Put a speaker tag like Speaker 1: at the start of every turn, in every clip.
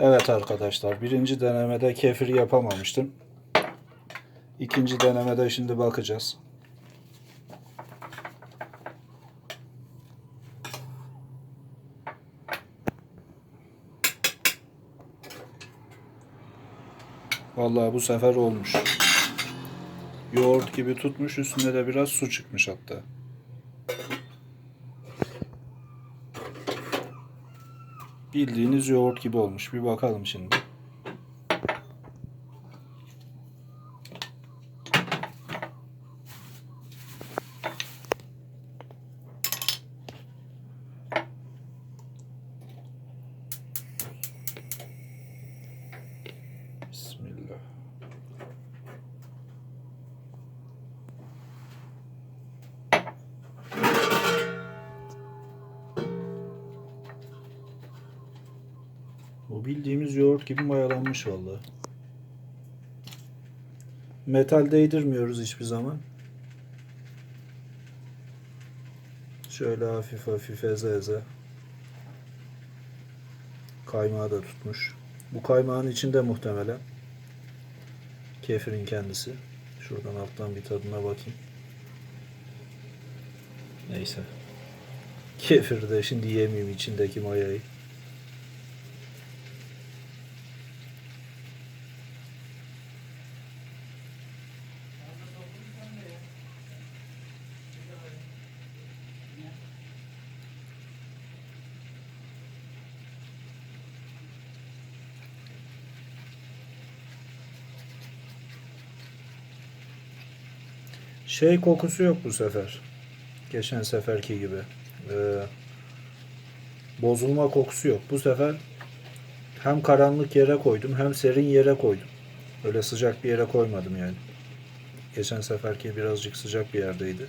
Speaker 1: Evet arkadaşlar birinci denemede kefir yapamamıştım. İkinci denemede şimdi bakacağız. Vallahi bu sefer olmuş. Yoğurt gibi tutmuş üstünde de biraz su çıkmış hatta. Bildiğiniz yoğurt gibi olmuş. Bir bakalım şimdi. Bu bildiğimiz yoğurt gibi mayalanmış vallahi. Metal değdirmiyoruz hiçbir zaman. Şöyle hafif hafif eze eze. Kaymağı da tutmuş. Bu kaymağın içinde muhtemelen. Kefirin kendisi. Şuradan alttan bir tadına bakayım. Neyse. Kefir de şimdi yemeyeyim içindeki mayayı. Şey kokusu yok bu sefer. Geçen seferki gibi. Ee, bozulma kokusu yok. Bu sefer hem karanlık yere koydum hem serin yere koydum. Öyle sıcak bir yere koymadım yani. Geçen seferki birazcık sıcak bir yerdeydi.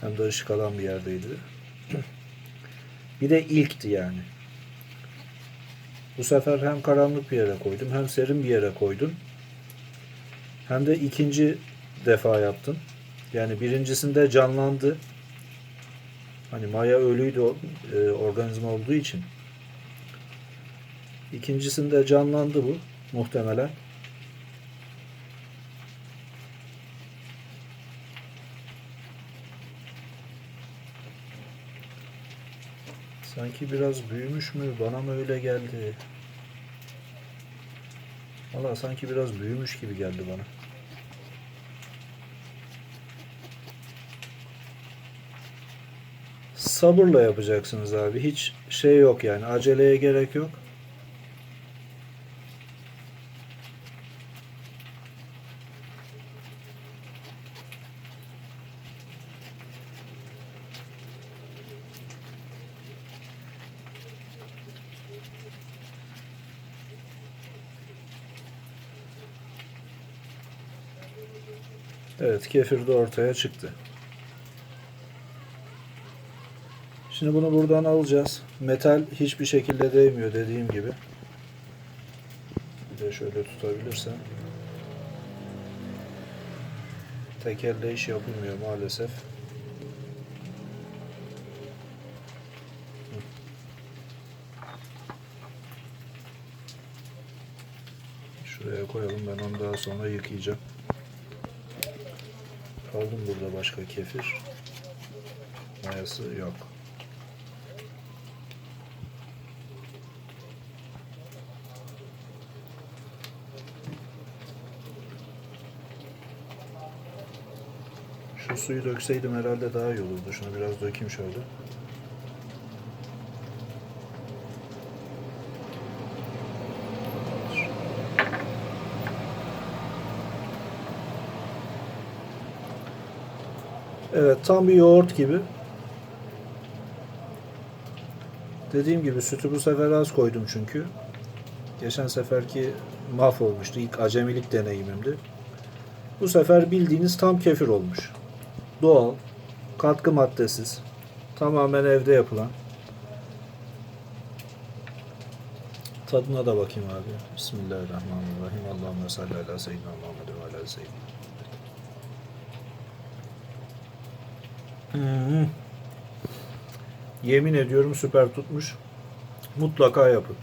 Speaker 1: Hem de ışık alan bir yerdeydi. Bir de ilkti yani. Bu sefer hem karanlık bir yere koydum hem serin bir yere koydum. Hem de ikinci defa yaptım. Yani birincisinde canlandı. Hani maya ölüydü e, organizma olduğu için. İkincisinde canlandı bu muhtemelen. Sanki biraz büyümüş mü? Bana mı öyle geldi? Valla sanki biraz büyümüş gibi geldi bana. Sabırla yapacaksınız abi. Hiç şey yok yani. Aceleye gerek yok. Evet, kefir de ortaya çıktı. Şimdi bunu buradan alacağız. Metal hiçbir şekilde değmiyor dediğim gibi. Bir de şöyle tutabilirsem. Tekerle iş yapılmıyor maalesef. Şuraya koyalım ben onu daha sonra yıkayacağım. Kaldım burada başka kefir. Mayası yok. Şu suyu dökseydim herhalde daha iyi olurdu. Şunu biraz dökeyim şöyle. Evet tam bir yoğurt gibi. Dediğim gibi sütü bu sefer az koydum çünkü. Geçen seferki mahvolmuştu. İlk acemilik deneyimimdi. Bu sefer bildiğiniz tam kefir olmuş. Doğal, katkı maddesiz, tamamen evde yapılan. Tadına da bakayım abi. Bismillahirrahmanirrahim. Allahümme salli ala seyyidina Muhammed ve ala seyyidina. Hmm. Yemin ediyorum süper tutmuş. Mutlaka yapın.